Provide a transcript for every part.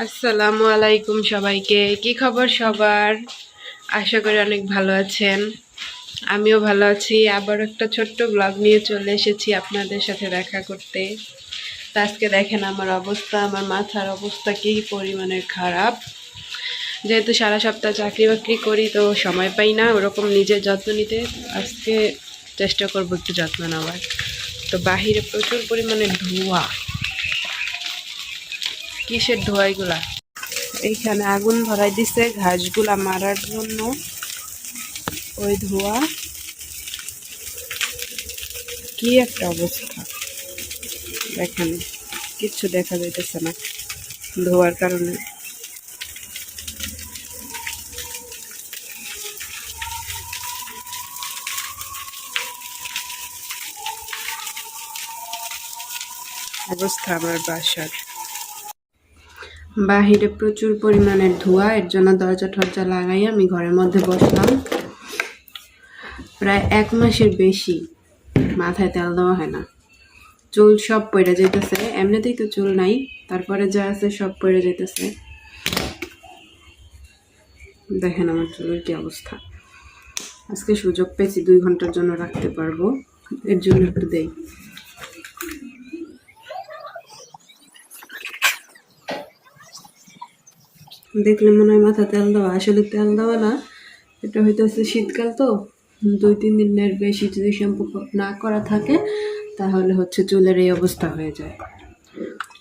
আসসালামু আলাইকুম সবাইকে। কি খবর সবার? আশা করি অনেক ভালো আছেন। আমিও ভালো আছি। আবার একটা ছোট্ট ব্লগ নিয়ে চলে এসেছি আপনাদের সাথে দেখা করতে। তো আজকে দেখেন আমার অবস্থা, আমার মাথার অবস্থা কি পরিমাণের খারাপ। যেহেতু সারা সপ্তাহ চাকরি বাকরি করি, তো সময় পাই না। ওরকম নিজের যত্ন নিতে আজকে চেষ্টা করব একটু যত্ন নেওয়ার। তো বাহিরে প্রচুর পরিমাণে ধোঁয়া। কিসের ধোঁয়া এগুলা এইখানে আগুন ধরাই দিছে, ঘাসগুলা মারার জন্য। ওই ধোঁয়া। কি একটা অবস্থা। দেখেন, কিচ্ছু দেখা যাইতেছে না ধোয়ার কারণে। অবস্থা আমার বাসার। বাহিরে প্রচুর পরিমাণের ধোঁয়া, এর জন্য দরজা টরজা লাগাই আমি, ঘরের মধ্যে বসলাম। প্রায় এক মাসের বেশি মাথায় তেল দেওয়া হয় না। চুল সব পড়ে যাইতেছে, এমনিতেই তো চুল নাই, তারপরে যা আছে সব পড়ে যাইতেছে। দেখেন আমার চুলের কি অবস্থা। আজকে সুযোগ পেয়েছি, দুই ঘণ্টার জন্য রাখতে পারব, এর জন্য একটু দেই। দেখলে মনে হয় মাথা তেল দেওয়া, আসলে তেল দেওয়া না। এটা হয়তো হইতেছে শীতকাল তো। দুই, তিন দিনের বেশি যদি শ্যাম্পু না করা থাকে, তাহলে হচ্ছে চুলের এই অবস্থা হয়ে যায়।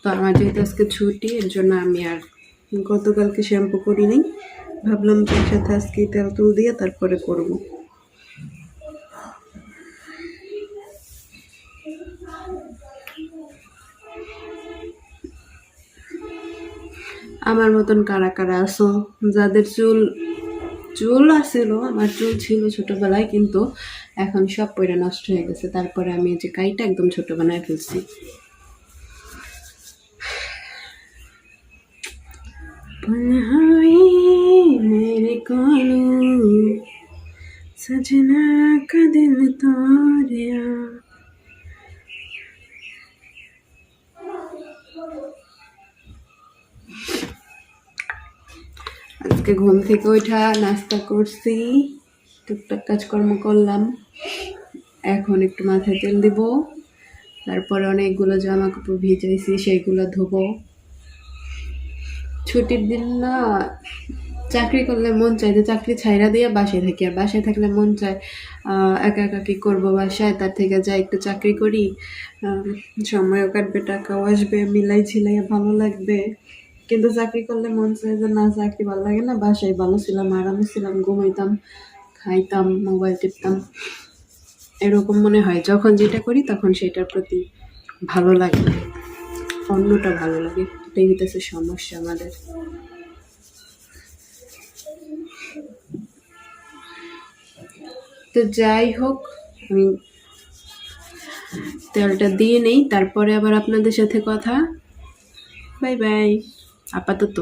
তো আমার যেহেতু আজকে ছুটি, এর জন্য আমি আর গতকালকে শ্যাম্পু করিনি। ভাবলাম তোর সাথে আজকে তেল তুল দিয়ে তারপরে করব। আমার মতন কারা কারা আসো যাদের চুল চুল আসছিল আমার চুল ছিল ছোটোবেলায়, কিন্তু এখন সব পয়রা নষ্ট হয়ে গেছে। তারপরে আমি যে কাইটা একদম ছোটোবেলায় ফেলছি। সজনা কদিন তোরিয়া। আজকে ঘুম থেকে ওঠা নাস্তা করছি, টুকটাক কাজকর্ম করলাম। এখন একটু মাথায় তেল দিব, তারপরে অনেকগুলো জামা কাপড় ভিজাইছি সেইগুলো ধোবো। ছুটির দিন না, চাকরি করলে মন চায় যে চাকরি ছাইরা দিয়ে বাসায় থাকি, আর বাসায় থাকলে মন চায় একা একা কি করব বাসায়, তার থেকে যাই একটু চাকরি করি। সময়ও কাটবে, টাকাও আসবে, মিলাই ঝিলাই ভালো লাগবে। কিন্তু চাকরি করলে মন চায় যে, না, চাকরি ভালো লাগে না, বাসায় ভালো ছিলাম, আরামে ছিলাম, ঘুমাইতাম, খাইতাম, মোবাইল টিপতাম। এরকম মনে হয়। যখন যেটা করি, তখন সেটার প্রতি ভালো লাগে। অন্যটা ভালো লাগে। এটাই হইতেছে সমস্যা আমাদের। তো যাই হোক, আমি তেলটা দিয়ে নেই। তারপরে আবার আপনাদের সাথে কথা। Bye bye. আপাতত।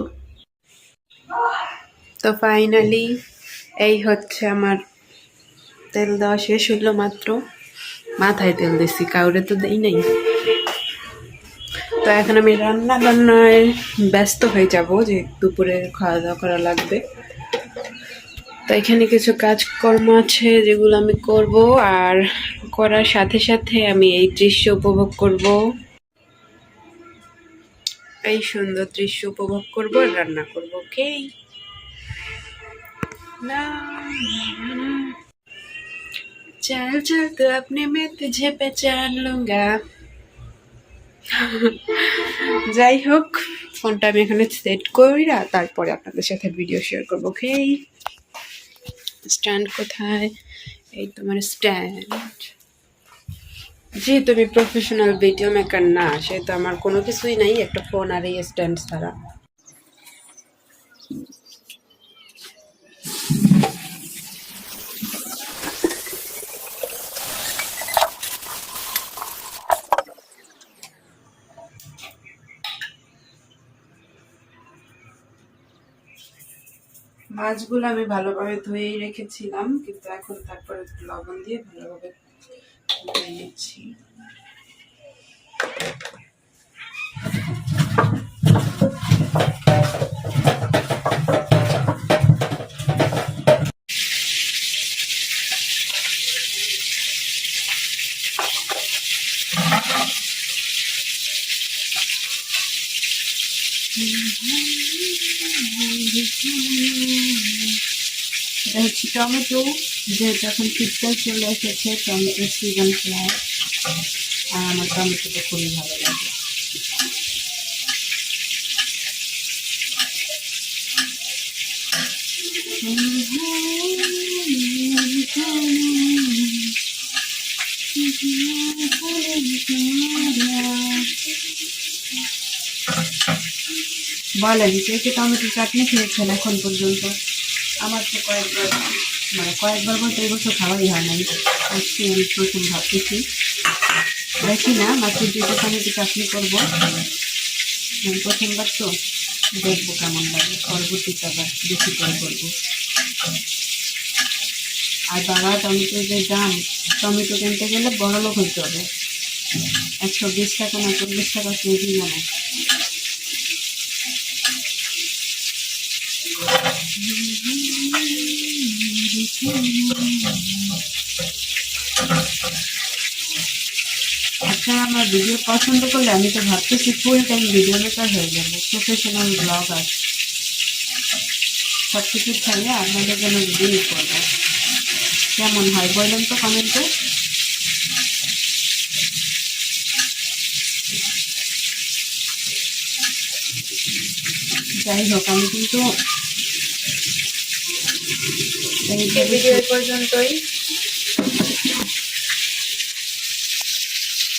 তো ফাইনালি এই হচ্ছে আমার তেল দেওয়া শেষ হলো মাত্র। মাথায় তেল দিছি, কাউরে তো দেই নাই। তো এখন আমি রান্না বান্নায় ব্যস্ত হয়ে যাব, যে দুপুরে খাওয়া দাওয়া করা লাগবে। তো এখানে কিছু কাজকর্ম আছে যেগুলো আমি করব, আর করার সাথে সাথে আমি এই দৃশ্য উপভোগ করব। এই সুন্দর দৃশ্য উপভোগ করব আর রান্না করব ওকে চাল চাল তো আপনি মেতে ঝেপে চাল লুঙ্গা। যাই হোক, ফোনটা আমি এখানে সেট করি না, তারপরে আপনাদের সাথে ভিডিও শেয়ার করব, ওকেই। স্ট্যান্ড কোথায়? এই তোমার স্ট্যান্ড যেহেতু আমি প্রফেশনাল ভিডিও মেকার না, সেহেতু আমার কোনো কিছুই নাই, একটা ফোন আর এই স্ট্যান্ড ছাড়া। মাছগুলো আমি ভালোভাবে ধুয়েই রেখেছিলাম, কিন্তু এখন তারপরে লবণ দিয়ে ভালোভাবে দিয়ে নিচ্ছি Thank you. এটা হচ্ছে টমেটো যেহেতু এখন শীতকাল চলে এসেছে, টমেটো সিজন প্রায় আর আমার টমেটোটা খুবই ভালো লাগে। বলেন কে টমেটো চাটনি খেয়েছেন এখন পর্যন্ত? আমার তো কয়েকবার মানে কয়েকবার বলতে এই বছর খাওয়াই হয় নাই। আজকে আমি প্রথম ভাবতেছি। দেখি না মাত্র দুটো টমেটো চাটনি করব। প্রথমবার তো দেখব কেমন লাগে, পরবর্তীতে আবার বেশি করে করব। আর বাবা টমেটোর যে দাম, টমেটো কিনতে গেলে বড় লোক হইতে হবে। একশো বিশ টাকা না চল্লিশ টাকা কেজি জানে আচ্ছা আমার ভিডিও পছন্দ করলে আমি তো ভাবতেছি ফুল টাইম ভিডিও মেকার হয়ে যাব প্রফেশনাল ব্লগার সব কিছু ছাড়িয়ে আপনাদের জন্য ভিডিও করব। কেমন হয় বললেন তো কমেন্টে। যাই হোক, আমি কিন্তু এই ভিডিও পর্যন্তই।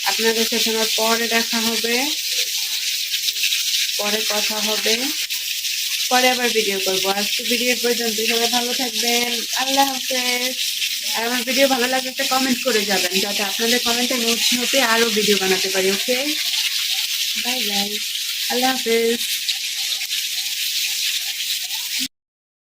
আপনাদের সাথে পরে দেখা হবে। পরে কথা হবে। পরে আবার ভিডিও করব। আজকে ভিডিও পর্যন্ত। সবাই ভালো থাকবেন। আল্লাহ হাফেজ। আর আমার ভিডিও ভালো লাগলে একটা কমেন্ট করে যাবেন, যাতে আপনাদের কমেন্টে নোটস হতে আরও ভিডিও বানাতে পারি ওকে বাই বাই আল্লাহ হাফেজ।